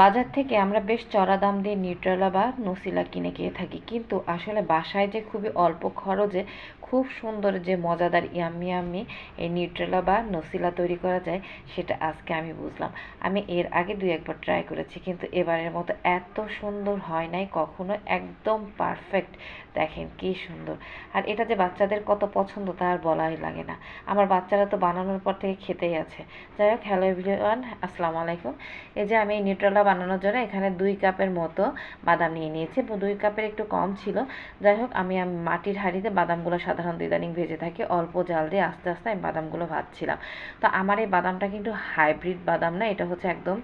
বাজার থেকে আমরা বেশ চড়া দাম দিয়ে নিউট্রেলা বা নসিলা কিনে খেয়ে থাকি। কিন্তু আসলে বাসায় যে খুবই অল্প খরচে খুব সুন্দর যে মজাদার ইয়াম্মি ইয়াম্মি এই নিউট্রেলা বা নসিলা তৈরি করা যায়, সেটা আজকে আমি বুঝলাম। আমি এর আগে দুই একবার ট্রাই করেছি, কিন্তু এবারের মতো এত সুন্দর হয় নাই, কখনো একদম পারফেক্ট দেখেন কি সুন্দর। আর এটা যে বাচ্চাদের কত পছন্দ, তা আর বলাই লাগে না। আমার বাচ্চারা তো বানানোর পর থেকে খেতেই আছে। যাই হোক হ্যালো এভরিওয়ান আসসালামু আলাইকুম। এই যে আমি এই নিউট্রেলা বানানোর জন্য এখানে দুই কাপের মতো বাদাম নিয়ে নিয়েছি। দুই কাপের একটু কম ছিল। যাই হোক আমি মাটির হাঁড়িতে বাদামগুলো সাধারণত ইদানিং ভেজে থাকি। অল্প জাল দিয়ে আস্তে আস্তে আমি বাদামগুলো ভাজছিলাম। তো আমার এই বাদামটা কিন্তু হাইব্রিড বাদাম না, এটা হচ্ছে একদম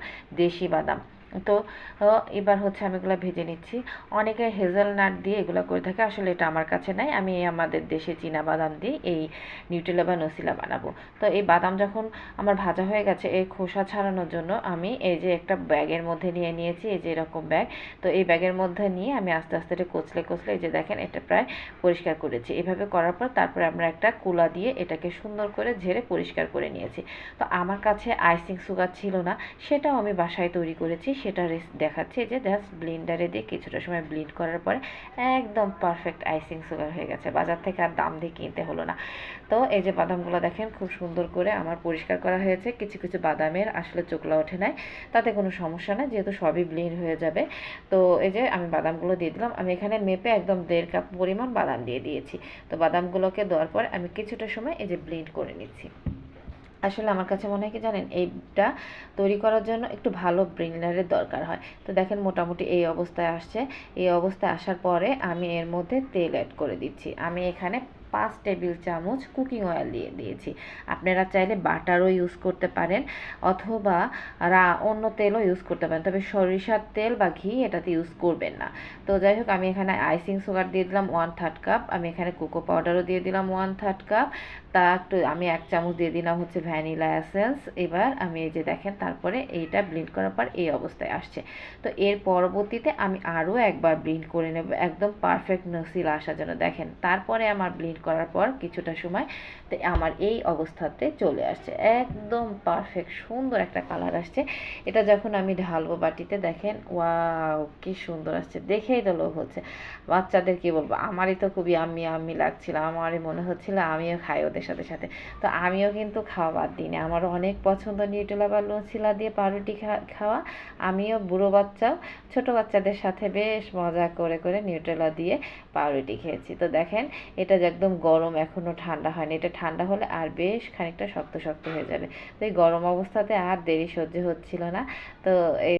দেশি বাদাম। তো এবার হচ্ছে আমি এগুলো ভেজে নিচ্ছি। অনেকে হেজেলনাট দিয়ে এগুলো করে থাকে, আসলে এটা আমার কাছে নাই। আমি আমাদের দেশে চীনা বাদাম দিয়ে এই নিউটেলা বা নসিলা বানাবো। তো এই বাদাম যখন আমার ভাজা হয়ে গেছে, এই খোসা ছাড়ানোর জন্য আমি এই যে একটা ব্যাগের মধ্যে নিয়ে নিয়েছি, এই যে এরকম ব্যাগ। তো এই ব্যাগের মধ্যে নিয়ে আমি আস্তে আস্তে এটা কচলে কচলে এই যে দেখেন এটা প্রায় পরিষ্কার করেছি। এভাবে করার পর তারপরে আমরা একটা কুলা দিয়ে এটাকে সুন্দর করে ঝেড়ে পরিষ্কার করে নিয়েছি। তো আমার কাছে আইসিং সুগার ছিল না, সেটাও আমি বাসায় তৈরি করেছি। সেটা দেখাচ্ছে যে জাস্ট ব্লেন্ডারে দিয়ে কিছুটা সময় ব্লিন্ড করার পরে একদম পারফেক্ট আইসিং সুগার হয়ে গেছে। বাজার থেকে আর দাম দিয়ে কিনতে হলো না। তো এই যে বাদামগুলো দেখেন, খুব সুন্দর করে আমার পরিষ্কার করা হয়েছে। কিছু কিছু বাদামের আসলে চোখলা ওঠে নাই। তাতে কোনো সমস্যা না যেহেতু সবই ব্লিন্ড হয়ে যাবে। তো এই যে আমি বাদামগুলো দিয়ে দিলাম। আমি এখানে মেপে একদম দেড় কাপ পরিমাণ বাদাম দিয়ে দিয়েছি। তো বাদামগুলোকে দেওয়ার পর আমি কিছুটা সময় এই যে ব্লিন্ড করে নিচ্ছি। আসলে আমার কাছে মনে হয় কি জানেন, এইটা তৈরি করার জন্য একটু ভালো ব্রেন্ডারের দরকার হয়। তো দেখেন মোটামুটি এই অবস্থায় আসছে। এই অবস্থায় আসার পরে আমি এর মধ্যে তেল অ্যাড করে দিচ্ছি। আমি এখানে পাঁচ টেবিল চামচ কুকিং অয়েল দিয়ে দিয়েছি। আপনারা চাইলে বাটারও ইউজ করতে পারেন অথবা রা, অন্য তেলও ইউজ করতে পারেন, তবে সরিষার তেল বা ঘি এটাতে ইউজ করবেন না। তো যাই হোক, আমি এখানে আইসিং সুগার দিয়ে দিলাম ওয়ান থার্ড কাপ আমি এখানে কোকো পাউডারও দিয়ে দিলাম ওয়ান থার্ড কাপ তা একটু আমি এক চামচ দিয়ে দিলাম হচ্ছে ভ্যানিলা অ্যাসেন্স এবার আমি এই যে দেখেন, তারপরে এইটা ব্লিন্ড করার পর এই অবস্থায় আসছে। তো এর পরবর্তীতে আমি আরও একবার ব্লিন্ড করে নেব, একদম পারফেক্ট নসিল আসার জন্য। দেখেন, তারপরে আমার ব্লিন্ড করার পর কিছুটা সময় তো আমার এই অবস্থাতে চলে আসছে। একদম পারফেক্ট সুন্দর একটা কালার আসছে। এটা যখন আমি ঢালবো বাটিতে, দেখেন ওয়াও কি সুন্দর আসছে। দেখেই তো লোভ হচ্ছে। বাচ্চাদের কি বলব? আমারই তো খুবই আমি আমি লাগছিল। আমারই মনে হচ্ছিল আমিও খাই ওদের সাথে সাথে। তো আমিও কিন্তু খাওয়া বাদ দিই না আমারও অনেক পছন্দ নিউটেলা বা লুচিলা দিয়ে পাউরুটি খাওয়া। আমিও বুড়ো বাচ্চাও, ছোট বাচ্চাদের সাথে বেশ মজা করে করে নিউটেলা দিয়ে পাউরুটি খেয়েছি। তো দেখেন, এটা যে একদম গরম এখনও ঠান্ডা হয়নি। এটা ঠান্ডা হলে আর বেশ খানিকটা শক্ত শক্ত হয়ে যাবে। তো এই গরম অবস্থাতে আর দেরি সহ্য হচ্ছিল না। তো এই